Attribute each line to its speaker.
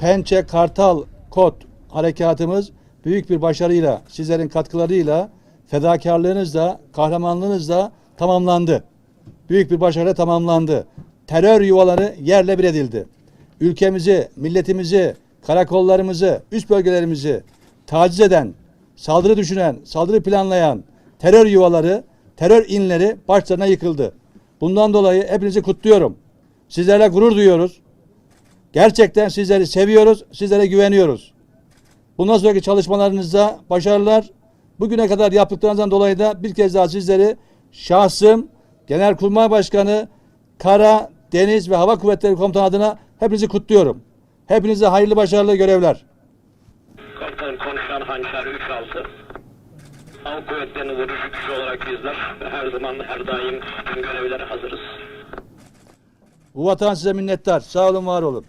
Speaker 1: Pençe Kartal Kod harekatımız büyük bir başarıyla, sizlerin katkılarıyla, fedakarlığınızla, kahramanlığınızla tamamlandı. Büyük bir başarıyla tamamlandı. Terör yuvaları yerle bir edildi. Ülkemizi, milletimizi, karakollarımızı, üst bölgelerimizi taciz eden, saldırı düşünen, saldırı planlayan terör yuvaları, terör inleri başlarına yıkıldı. Bundan dolayı hepinizi kutluyorum. Sizlerle gurur duyuyoruz. Gerçekten sizleri seviyoruz, sizlere güveniyoruz. Bundan sonraki çalışmalarınızda başarılar. Bugüne kadar yaptıklarınızdan dolayı da bir kez daha sizleri şahsım, Genelkurmay Başkanı, Kara, Deniz ve Hava Kuvvetleri Komutanı adına hepinizi kutluyorum. Hepinize hayırlı başarılı görevler.
Speaker 2: Komutanım konuşan Hançer 36. Hava kuvvetlerini vurucu güç olarak bizler her zaman her daim tüm görevlere hazırız.
Speaker 1: Bu vatan size minnettar. Sağ olun, var olun.